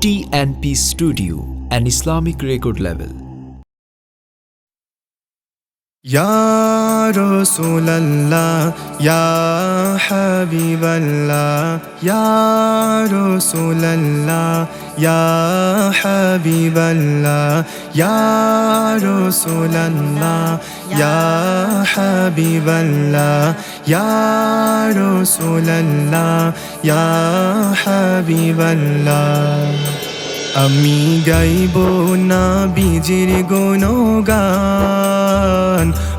TNP Studio, an Islamic record label. يا رسول الله يا حبيب الله يا رسول الله يا حبيب الله يا رسول الله يا حبيب الله يا رسول الله يا حبيب الله আমি গাইব না বীজির গুণগান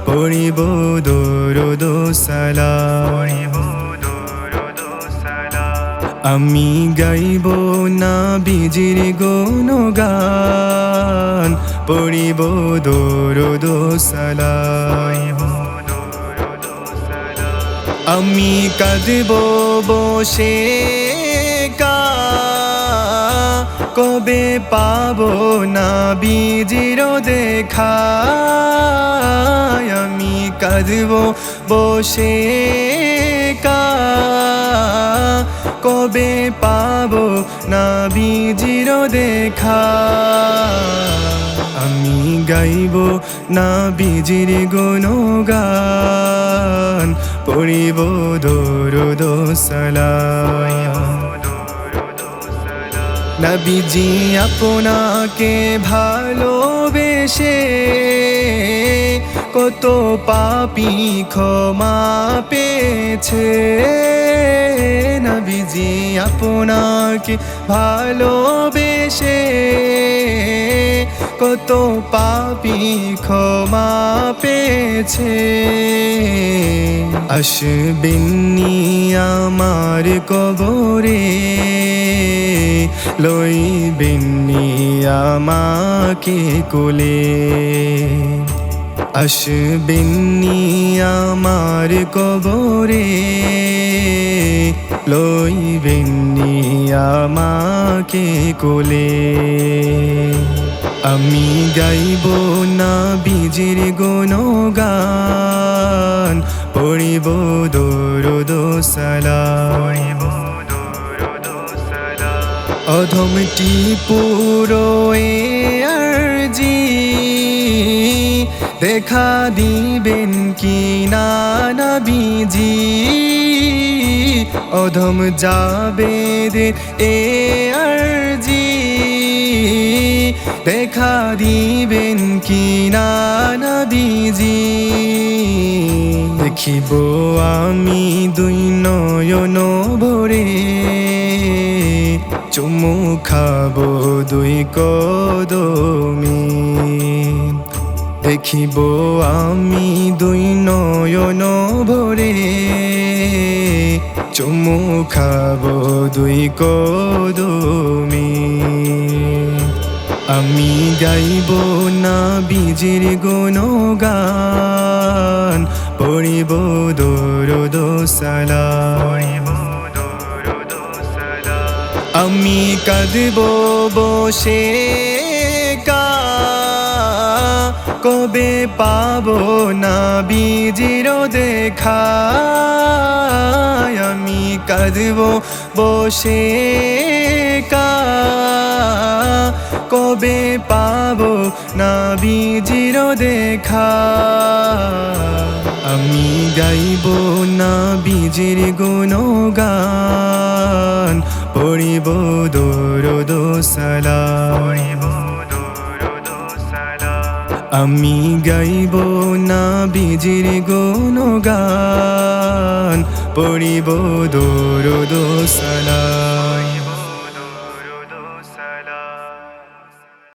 পড়িব দরদ সালাম আমি গাইব না বীজির গুণগান, পড়িব দরদ সালাম। আমি কাঁদব বসে কা কবে পাব না বীজির দেখা? আমি কাঁদব বসে কবে পাবো না বিজির দেখা আমি গাইব না বীজির গুণগান, পড়িব দরদ সালাম। নবীজি আপনাকে ভালোবেসে কত পাপি ক্ষমা পেয়েছে। নবীজি আপনাকে ভালোবেসে। কত পাপি ক্ষমা পেয়েছে। আসবেননি আমার কবরে। লইবেননি আমাকে কোলে। আসবেননি আমার কবরে লইবেননি আমাকে কোলে। আমি গাইব না বীজের গুণগান, পড়িব দরদ সালাম। অধমটি পুরো এ আরজি। দেখা দিবেন কি না বিজি অধম যাবে এ আরজি। দেখা দিবেন কি না নবীজি? দেখিব আমি দুই নয়ন ভরে। চুমু খাব দুই কদমি। দেখিব আমি দুই নয়ন ভরে। চুমু খাব দুই কদমি। আমি গাইব না বীজের গুণগান, পড়িব দরদ সালাম। আমি কাঁদব বসে কা কবে পাবো না বীজির দেখা আমি কাঁদব বসে কা। কবে পাবো না বীজির দেখা? আমি গাইব না বীজের গুণগান, পড়িব দরদ সালাম। আমি গাইব না বীজের গুণগান পড়িব দরদ সালাম।